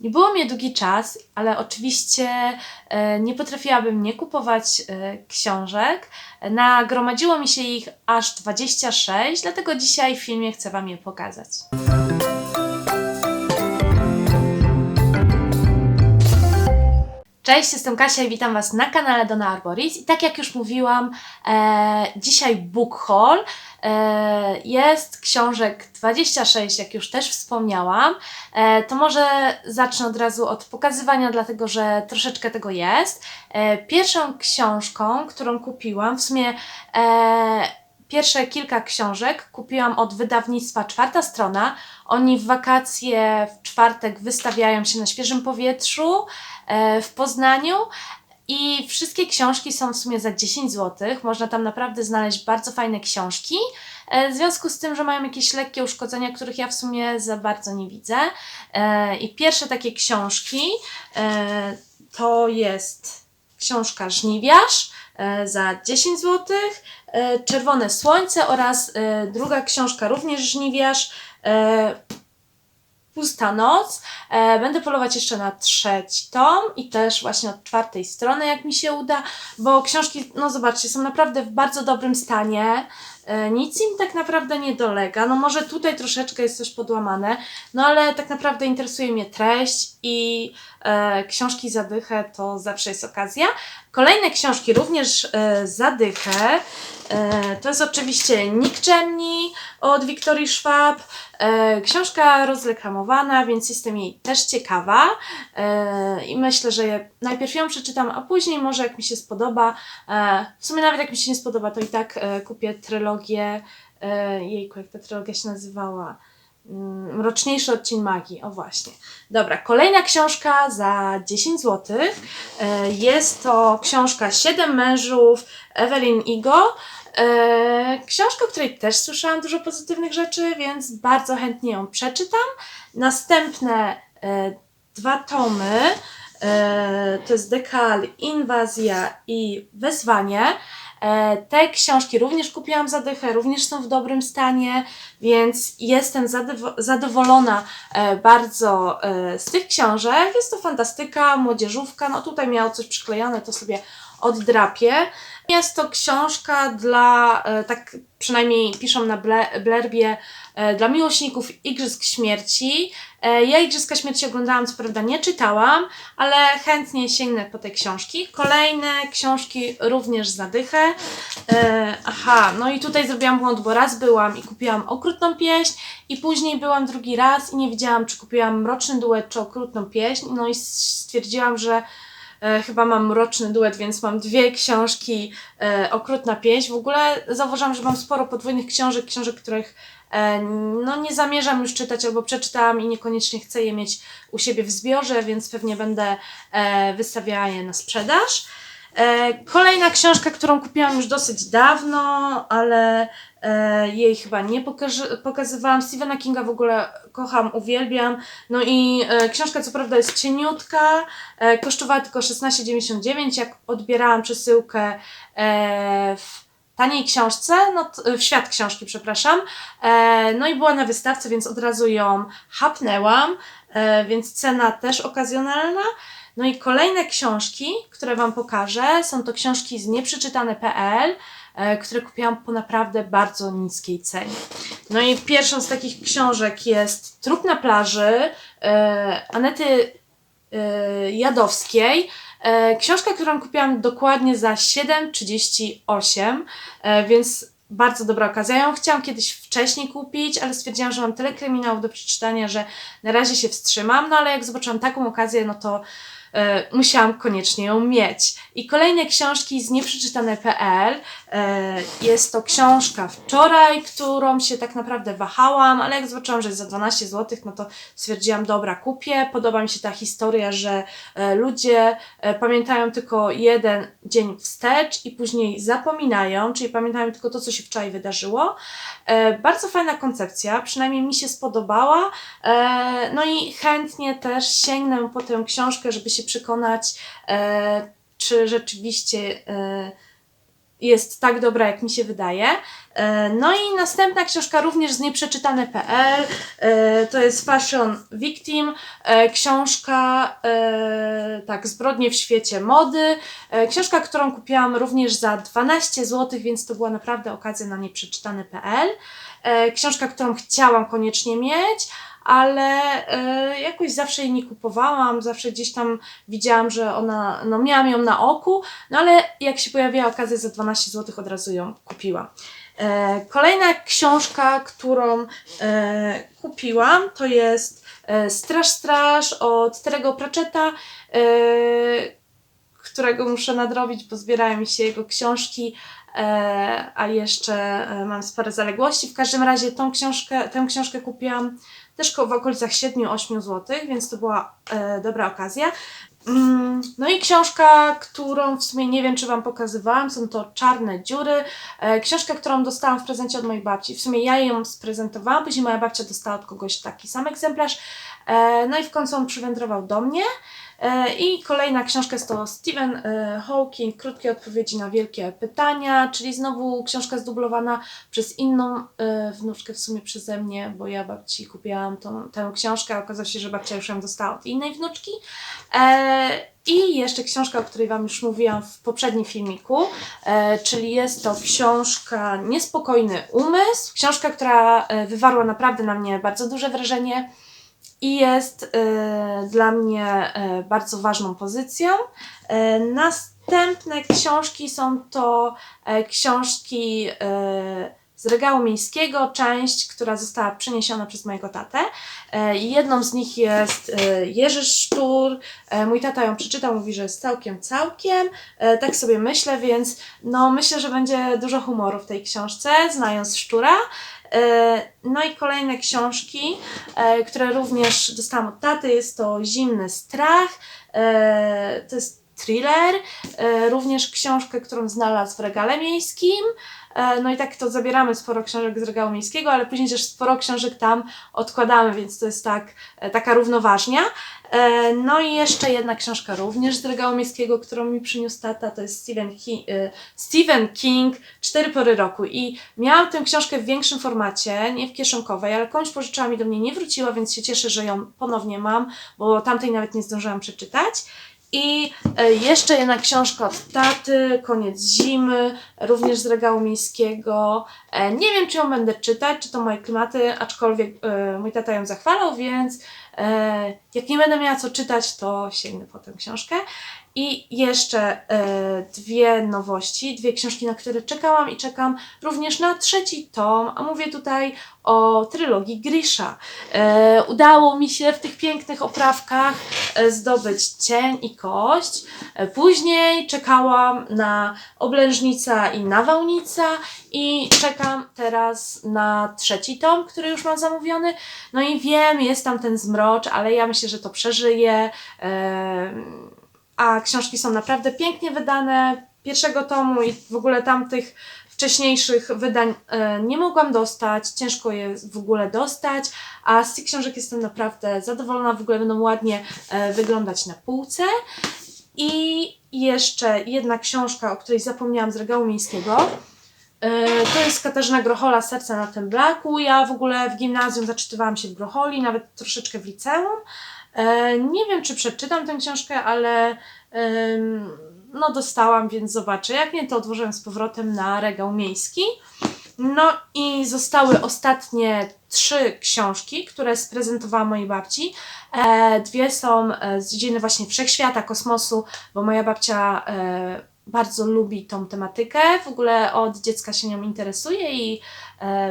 Nie było mnie długi czas, ale oczywiście e, nie potrafiłabym nie kupować e, książek. Nagromadziło mi się ich aż 26, dlatego dzisiaj w filmie chcę Wam je pokazać. Cześć, jestem Kasia i witam Was na kanale Dona Arboris. I tak jak już mówiłam, e, dzisiaj book haul. E, jest książek 26, jak już też wspomniałam. E, to może zacznę od razu od pokazywania, dlatego że troszeczkę tego jest. E, pierwszą książką, którą kupiłam, w sumie e, pierwsze kilka książek kupiłam od wydawnictwa Czwarta Strona. Oni w wakacje w czwartek wystawiają się na świeżym powietrzu w Poznaniu. I wszystkie książki są w sumie za 10 zł. Można tam naprawdę znaleźć bardzo fajne książki. E, W związku z tym, że mają jakieś lekkie uszkodzenia, których ja w sumie za bardzo nie widzę. E, I pierwsze takie książki e, to jest książka Żniwiarz e, za 10 zł, e, Czerwone Słońce oraz e, druga książka również Żniwiarz, e, Pusta Noc. E, Będę polować jeszcze na trzeci tom i też właśnie od czwartej strony, jak mi się uda, bo książki, no zobaczcie, są naprawdę w bardzo dobrym stanie. E, Nic im tak naprawdę nie dolega. No może tutaj troszeczkę jest coś podłamane, no ale tak naprawdę interesuje mnie treść i e, książki zadychę to zawsze jest okazja. Kolejne książki również e, zadychę. E, to jest oczywiście Nikczemni od Wiktorii Schwab. E, książka rozreklamowana, więc jestem jej też ciekawa e, i myślę, że najpierw ją przeczytam, a później może jak mi się spodoba, e, w sumie nawet jak mi się nie spodoba, to i tak e, kupię trylogię, e, jejku, jak ta trylogia się nazywała? Mm, Mroczniejszy odcień magii, o właśnie. Dobra, kolejna książka za 10 zł. Jest to książka Siedem mężów Evelyn Igo. E, Książka, o której też słyszałam dużo pozytywnych rzeczy, więc bardzo chętnie ją przeczytam. Następne e, dwa tomy e, to jest Dekal, Inwazja i Wezwanie. E, Te książki również kupiłam za dychę, również są w dobrym stanie, więc jestem zadowo- zadowolona e, bardzo e, z tych książek. Jest to fantastyka, młodzieżówka. No tutaj miało coś przyklejone, to sobie oddrapię. Jest to książka dla, e, tak przynajmniej piszą na ble- blerbie, e, dla miłośników Igrzysk Śmierci. E, Ja Igrzyska Śmierci oglądałam, co prawda nie czytałam, ale chętnie sięgnę po te książki. Kolejne książki również zadychę. Aha, no i tutaj zrobiłam błąd, bo raz byłam i kupiłam Okrutną Pieśń i później byłam drugi raz i nie wiedziałam, czy kupiłam Mroczny Duet, czy Okrutną Pieśń. No i stwierdziłam, że chyba mam Mroczny Duet, więc mam dwie książki e, Okrutna Pieśń. W ogóle zauważyłam, że mam sporo podwójnych książek, książek, których e, no nie zamierzam już czytać albo przeczytałam i niekoniecznie chcę je mieć u siebie w zbiorze, więc pewnie będę e, wystawiała je na sprzedaż. E, Kolejna książka, którą kupiłam już dosyć dawno, ale e, jej chyba nie pokazywałam. Stephena Kinga w ogóle kocham, uwielbiam. No i e, książka co prawda jest cieniutka, kosztowała tylko 16,99. Jak odbierałam przesyłkę w taniej książce, no, w świat książki, przepraszam. No i była na wystawce, więc od razu ją hapnęłam, więc cena też okazjonalna. No i kolejne książki, które Wam pokażę, są to książki z nieprzeczytane.pl, e, które kupiłam po naprawdę bardzo niskiej cenie. No i pierwszą z takich książek jest Trup na plaży e, Anety e, Jadowskiej. Książka, którą kupiłam dokładnie za 7,38, e, więc bardzo dobra okazja. Ja ją chciałam kiedyś wcześniej kupić, ale stwierdziłam, że mam tyle kryminałów do przeczytania, że na razie się wstrzymam, no ale jak zobaczyłam taką okazję, no to musiałam koniecznie ją mieć. I kolejne książki z nieprzeczytane.pl. E, jest to książka wczoraj, którą się tak naprawdę wahałam, ale jak zobaczyłam, że jest za 12 zł, no to stwierdziłam, dobra, kupię. Podoba mi się ta historia, że e, ludzie e, pamiętają tylko jeden dzień wstecz i później zapominają, czyli pamiętają tylko to, co się wczoraj wydarzyło. E, bardzo fajna koncepcja, przynajmniej mi się spodobała. E, no i chętnie też sięgnę po tę książkę, żeby się przekonać, e, czy rzeczywiście e, jest tak dobra, jak mi się wydaje. E, No i następna książka również z nieprzeczytane.pl to jest Fashion Victim, książka tak, Zbrodnie w świecie mody, książka, którą kupiłam również za 12 zł, więc to była naprawdę okazja na nieprzeczytane.pl. Książka, którą chciałam koniecznie mieć, ale e, jakoś zawsze jej nie kupowałam, zawsze gdzieś tam widziałam, że ona, no miałam ją na oku, no ale jak się pojawiła okazja za 12 zł, od razu ją kupiłam. E, kolejna książka, którą e, kupiłam, to jest e, Straż Straż od Terego Pratchetta, e, którego muszę nadrobić, bo zbierają mi się jego książki, e, a jeszcze e, mam spore zaległości. W każdym razie tą książkę, tę książkę kupiłam też w okolicach 7-8 zł, więc to była e, dobra okazja. Mm, No i książka, którą w sumie nie wiem, czy Wam pokazywałam, są to Czarne Dziury. E, Książka, którą dostałam w prezencie od mojej babci. W sumie ja ją sprezentowałam, później moja babcia dostała od kogoś taki sam egzemplarz. E, No i w końcu on przywędrował do mnie. E, I kolejna książka jest to Stephen e, Hawking, Krótkie odpowiedzi na wielkie pytania, czyli znowu książka zdublowana przez inną e, wnuczkę, w sumie przeze mnie, bo ja babci kupiłam tą, tę książkę, a okazało się, że babcia już ją dostała od innej wnuczki. I jeszcze książka, o której Wam już mówiłam w poprzednim filmiku, czyli jest to książka Niespokojny Umysł. Książka, która wywarła naprawdę na mnie bardzo duże wrażenie i jest e, dla mnie e, bardzo ważną pozycją. E, następne książki są to e, książki z regału miejskiego, część, która została przeniesiona przez mojego tatę. E, jedną z nich jest Jerzy Sztur. E, mój tata ją przeczytał, mówi, że jest całkiem, całkiem. Tak sobie myślę, więc no, myślę, że będzie dużo humoru w tej książce, znając Sztura. E, No i kolejne książki, e, które również dostałam od taty, jest to Zimny Strach, e, to jest thriller, e, również książkę, którą znalazł w regale miejskim. E, No i tak to zabieramy sporo książek z regału miejskiego, ale później też sporo książek tam odkładamy, więc to jest tak, e, taka równoważnia. No i jeszcze jedna książka również z regału miejskiego, którą mi przyniósł tata, to jest Stephen, Ki- e, Stephen King, Cztery pory roku. I miałam tę książkę w większym formacie, nie w kieszonkowej, ale komuś pożyczyła mi do mnie, nie wróciła, więc się cieszę, że ją ponownie mam, bo tamtej nawet nie zdążyłam przeczytać. I e, jeszcze jedna książka od taty, Koniec zimy, również z regału miejskiego. E, Nie wiem, czy ją będę czytać, czy to moje klimaty, aczkolwiek e, mój tata ją zachwalał, więc jak nie będę miała co czytać, to sięgnę po tę książkę. I jeszcze e, dwie nowości, dwie książki, na które czekałam i czekam również na trzeci tom, a mówię tutaj o trylogii Grisha. E, udało mi się w tych pięknych oprawkach e, zdobyć cień i kość. E, później czekałam na oblężnica i nawałnica i czekam teraz na trzeci tom, który już mam zamówiony. No i wiem, jest tam ten zmrocz, ale ja myślę, że to przeżyję. E, a książki są naprawdę pięknie wydane. Pierwszego tomu i w ogóle tamtych wcześniejszych wydań e, nie mogłam dostać, ciężko je w ogóle dostać, a z tych książek jestem naprawdę zadowolona, w ogóle będą ładnie e, wyglądać na półce. I jeszcze jedna książka, o której zapomniałam z regału miejskiego. E, To jest Katarzyna Grochola, Serce na tym blaku. Ja w ogóle w gimnazjum zaczytywałam się w Grocholi, nawet troszeczkę w liceum. E, Nie wiem, czy przeczytam tę książkę, ale no dostałam, więc zobaczę. Jak nie, to odłożyłem z powrotem na regał miejski. No i zostały ostatnie trzy książki, które sprezentowała mojej babci. E, dwie są e, z dziedziny właśnie wszechświata, kosmosu, bo moja babcia bardzo lubi tą tematykę. W ogóle od dziecka się nią interesuje i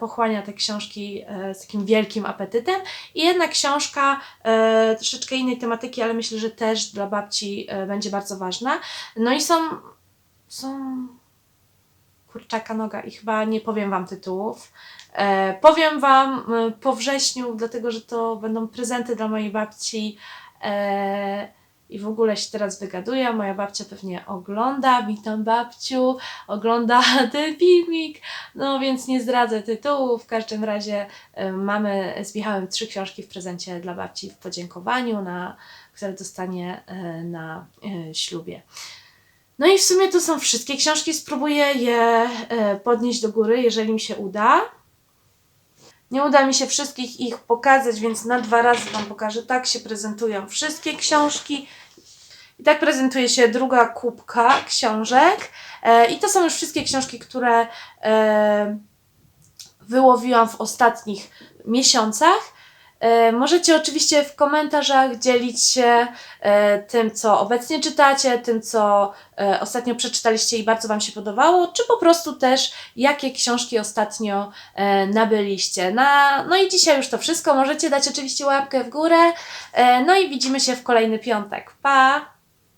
pochłania te książki e, z takim wielkim apetytem. I jedna książka e, troszeczkę innej tematyki, ale myślę, że też dla babci e, będzie bardzo ważna. No i są, są kurczaka noga i chyba nie powiem Wam tytułów. E, powiem Wam e, po wrześniu, dlatego że to będą prezenty dla mojej babci. E, i w ogóle się teraz wygaduję, moja babcia pewnie ogląda, witam babciu, ogląda ten filmik, no więc nie zdradzę tytułu, w każdym razie e, mamy z trzy książki w prezencie dla babci w podziękowaniu, na, które dostanie e, na e, ślubie. No i w sumie to są wszystkie książki. Spróbuję je e, podnieść do góry, jeżeli mi się uda. Nie uda mi się wszystkich ich pokazać, więc na dwa razy Wam pokażę. Tak się prezentują wszystkie książki. I tak prezentuje się druga kubka książek. E, I to są już wszystkie książki, które e, wyłowiłam w ostatnich miesiącach. E, Możecie oczywiście w komentarzach dzielić się e, tym, co obecnie czytacie, tym, co e, ostatnio przeczytaliście i bardzo Wam się podobało, czy po prostu też jakie książki ostatnio nabyliście. Na, no i dzisiaj już to wszystko. Możecie dać oczywiście łapkę w górę. No i widzimy się w kolejny piątek. Pa!